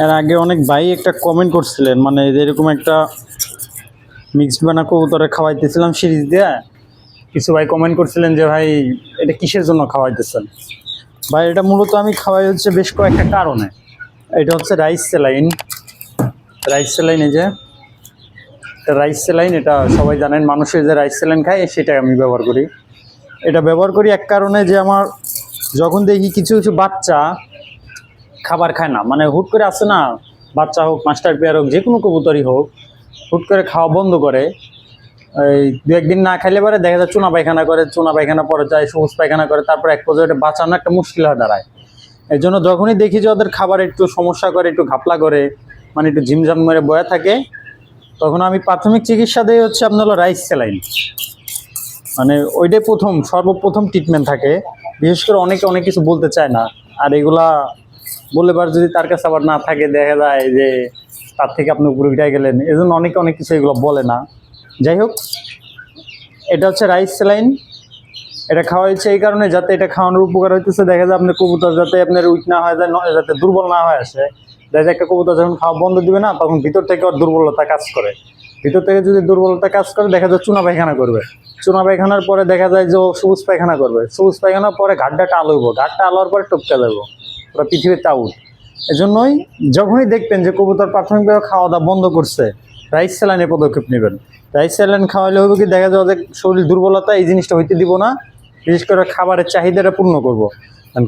এর আগে অনেক ভাই একটা কমেন্ট করছিলেন মানে এরকম একটা মিক্সড বানা কবুতরে খাওয়াইতেছিলাম সিরিজ দিয়ে, কিছু ভাই কমেন্ট করছিলেন যে, ভাই, এটা কিসের জন্য খাওয়াইতেছেন? ভাই, এটা মূলত আমি খাওয়াই হচ্ছে বেশ কয়েকটা কারণে। এটা হচ্ছে রাইস সেলাইন রাইস সেলাইন এই যে রাইস সেলাইন এটা সবাই জানেন মানুষের যে রাইস সেলাইন খায় সেটাই আমি ব্যবহার করি। এটা ব্যবহার করি এক কারণে যে আমার যখন দেখি কিছু কিছু বাচ্চা খাবার খায় না। মানে হুট করে আসে না, বাচ্চা হোক, মাস্টার পেয়ার হোক যে কোনো কবুতরই হোক, হুট করে খাওয়া বন্ধ করে। এই দু একদিন না খাইলে পরে দেখা যায় চুনা পায়খানা করে, চুনা পায়খানা পরে যায়, সবুজ পায়খানা করে, তারপর এক পর্যায়ে বাঁচানো একটা মুশকিল হয়ে দাঁড়ায়। এর জন্য যখনই দেখি যে ওদের খাবার একটু সমস্যা করে, একটু ঘাপলা করে মানে একটু ঝিমঝাম মেরে বয়া থাকে, তখন আমি প্রাথমিক চিকিৎসা দিয়ে হচ্ছে আপনার হলো রাইস স্যালাইন। মানে ওইটাই প্রথম, সর্বপ্রথম ট্রিটমেন্ট থাকে। বিশেষ করে অনেকে অনেক কিছু বলতে চায় না, আর এগুলা বলে বার যদি তার কাছে আবার না থাকে, দেখা যায় যে তার থেকে আপনি উপরে উঠে গেলেন। এজন্য অনেকে, অনেক কিছু এগুলো বলে না। যাই হোক, এটা হচ্ছে রাইস স্যালাইন এটা খাওয়া হয়েছে এই কারণে যাতে এটা খাওয়ানোর উপকার হইতেছে। দেখা যায় আপনার কবুতর যাতে আপনার উইক না হয়ে যায় যাতে দুর্বল না হয়ে আসে। দেখা যায় একটা কবুতর যখন খাওয়া বন্ধ দিবে না, তখন ভিতর থেকে ওর দুর্বলতা কাজ করে। ভিতর থেকে যদি দুর্বলতা কাজ করে, দেখা যায় চুনা পায়খানা করবে। চুনা পায়খানার পরে দেখা যায় যে ও সবুজ পায়খানা করবে। সবুজ পায়খানার পরে ঘাটটা আলোইব। ঘাটটা আলোর পরে টপকে যাব ওরা পৃথিবীতে আউট এজন্যই যখনই দেখবেন যে কবুতর প্রাথমিকভাবে খাওয়া দাওয়া বন্ধ করছে, রাইস স্যালাইনের পদক্ষেপ নেবেন। রাইস স্যালাইন খাওয়ালে হবে কি দেখা যাবে শরীর দুর্বলতা এই জিনিসটা হইতে দিব না, বিশেষ করে খাবারের চাহিদাটা পূর্ণ করব।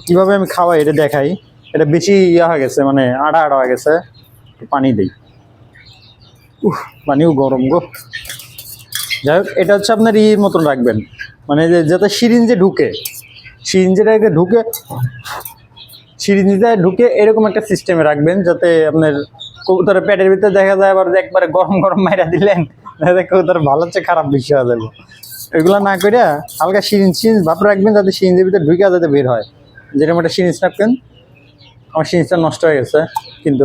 কীভাবে আমি খাওয়াই এটা দেখাই, এটা বেশি ইয়ে হয়ে গেছে মানে আড়া আড়া হয়ে গেছে পানি দিই। উহ পানিও গরম গো। যাই হোক, এটা হচ্ছে আপনার ইয়ের মতন রাখবেন। মানে যাতে সিরিঞ্জে ঢুকে, সিরিঞ্জেটাকে ঢুকে সিরিঞ্জে ঢুকে এরকম একটা সিস্টেমে রাখবেন যাতে আপনার কবুতরের পেটের ভিতরে দেখা যায় আবার একবারে গরম গরম মাইরা দিলেন কবুতর ভালো হচ্ছে, খারাপ বেশি হয়ে যাবে। এগুলো না করে হালকা সিরিঞ্জ সিরিঞ্জ ভাব রাখবেন যাতে সিরিঞ্জের ভিতরে ঢুকে যাতে বের হয়। যেরকম একটা সিরিঞ্জ রাখবেন, আমার সিরিঞ্জটা নষ্ট হয়ে গেছে কিন্তু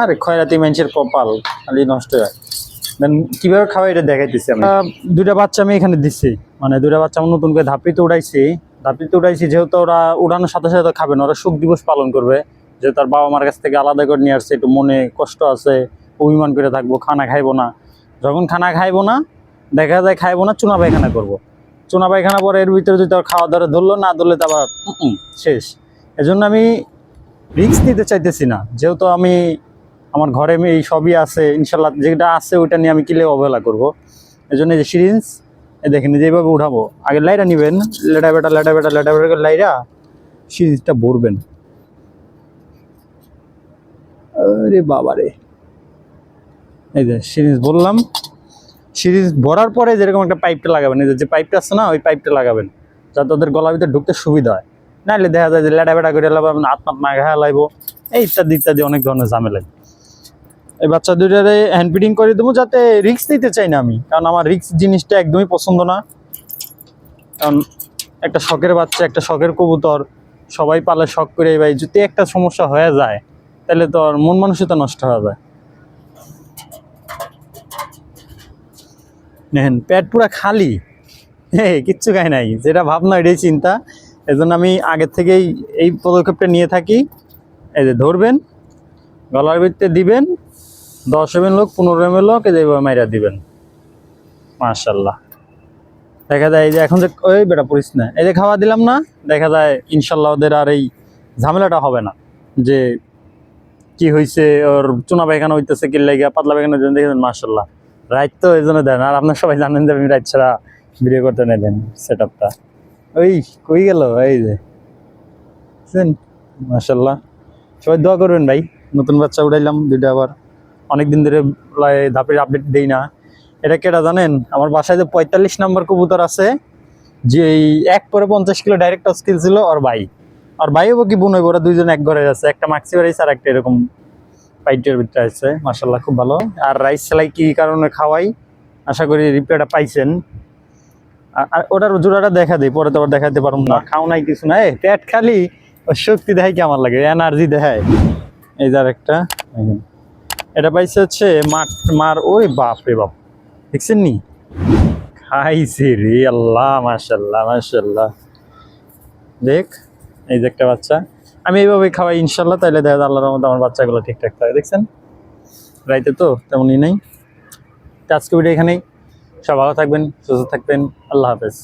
আরে খয়রাতি মানুষের কপাল, খালি নষ্ট হয়। দেন কীভাবে খাওয়া এটা দেখাইতেছি আমি। দুইটা বাচ্চা আমি এখানে দিচ্ছি মানে দুইটা বাচ্চা আমি নতুন করে ধাপিতে উড়াইছি। ধাপিতে উঠাইছি, যেহেতু ওরা উড়ানোর সাথে সাথে খাবে না, ওরা সুখ দিবস পালন করবে। যে তার বাবা মার কাছ থেকে আলাদা করে নিয়ে আসছে, একটু মনে কষ্ট আছে, অভিমান করে থাকব, খানা খাইবো না। যখন খানা খাইবো না, দেখা যায় খাইবো না, চুনা পায়খানা করব। চুনা পায়খানা পরে এর ভিতরে যদি খাওয়া দাওয়া ধরলো, না ধরলে তো আবার শেষ। এজন্য আমি রিস্ক নিতে চাইতেছি না। যেহেতু আমি আমার ঘরে এই সবই আছে, ইনশাল্লাহ যেটা আছে ওইটা নিয়ে আমি কিলে অবহেলা করব। এই যে সিরিঞ্জ দেখেন, এই যে এইভাবে উঠাবো, আগে লাইরা নিবেন, লেটা বেটা লেটা বেটা লেটা বেটা করে লাইরা সিরিঞ্জটা ভরবেন। আরে বাবা রে। এই যে সিরিঞ্জ বললাম সিরিজ ভরার পরে যেরকম একটা পাইপটা লাগাবেন, এই যে পাইপটা আছে না, ওই পাইপটা লাগাবেন যাতে ওদের গলার ভিতরে ঢুকতে সুবিধা হয়। নাহলে দেখা যায় যে লেটা বেটা করে লাগাবেন হাত মাত মাঘা লাইব। এই ইত্যাদি ইত্যাদি অনেক ধরনের ঝামেলা। এই বাচ্চা দুইটারে হ্যান্ড ফিডিং করে দেবো, যাতে রিক্স নিতে চাই না আমি। কারণ আমার রিক্স জিনিসটা একদমই পছন্দ না। কারণ একটা শখের বাচ্চা, একটা শখের কবুতর, সবাই পালে শখ করে ভাই যদি একটা সমস্যা হয়ে যায়, তাহলে তো আর মন মানসিকতা নষ্ট হয়ে যায়। নেন, পেট পুরা খালি। হ্যাঁ কিচ্ছু খাই নাই। যেটা ভাবনা, এটাই চিন্তা। এজন্য আমি আগের থেকেই এই পদক্ষেপটা নিয়ে থাকি। এই যে ধরবেন, গলার ভিতরে দিবেন দশ এম লোক পনেরো এম লোক এইভাবে মাইরা দিবেন। মাশাল্লাহ দেখা যায় এই যে এখন যে, ওই বেটা পড়িস না। এই যে খাওয়া দিলাম না, দেখা যায় ইনশাল্লাহ ওদের আর এই ঝামেলাটা হবে না। যে কি হয়েছে ওর চুনা পায়খানা হইতেছে কি লাগিয়া পাতলা পায়খানার জন্য দেখেছেন? মাশাল্লাহ রাইট তো এই জন্য দেন। আর আপনার সবাই জানেন যে আমি রাইট ছাড়া ভিডিও করতে নেই দেন সেট আপটা ওই, কই গেল? এই যে। মাশাল্লাহ সবাই দোয়া করবেন ভাই। নতুন বাচ্চা উঠাইলাম দুইটা আবার। অনেকদিন ধরে প্রায় ধাপের আপডেট দেই না। এটা কেটা জানেন? আমার বাসায় যে পঁয়তাল্লিশ নাম্বার কবুতর আছে, যে এক পরে পঞ্চাশ কিলো ডাইরেক্ট স্কিল ছিল আর ভাই। আর ভাই হব কি বোন হইব, ওরা দুইজন এক ঘরে আছে, একটা মাক্সি রাইস আর একটা এরকম পাইটের ভিতরে আছে মাসাল্লাহ খুব ভালো। আর রাইস সেলাই কি কারণে খাওয়াই? আশা করি রিপ্লাইটা পাইছেন। আর- ওটার জোড়াটা দেখা দিই, পরে তো আবার দেখাতে পারব না। খাও নাই কিছু না। পেট খালি শক্তি দেখাই কি আমার লাগে এনার্জি দেখায়। এই যার একটা। এটা পাইছে হচ্ছে মাঠ মার ওই বাপ রে বাপ। দেখছেন নি? খাইছে রে আল্লাহ মাশাল্লাহ মাশাল্লাহ দেখ, এই যে একটা বাচ্চা। আমি এইভাবে খাওয়াই ইনশাল্লাহ তাইলে দেখা যায় আল্লাহর রহমতে আমার বাচ্চাগুলো ঠিকঠাক থাকে। দেখছেন? রাইতে তো তেমনই নেই। আজকে ভিডিও এখানেই। সব ভালো থাকবেন, সুস্থ থাকবেন। আল্লাহ হাফেজ।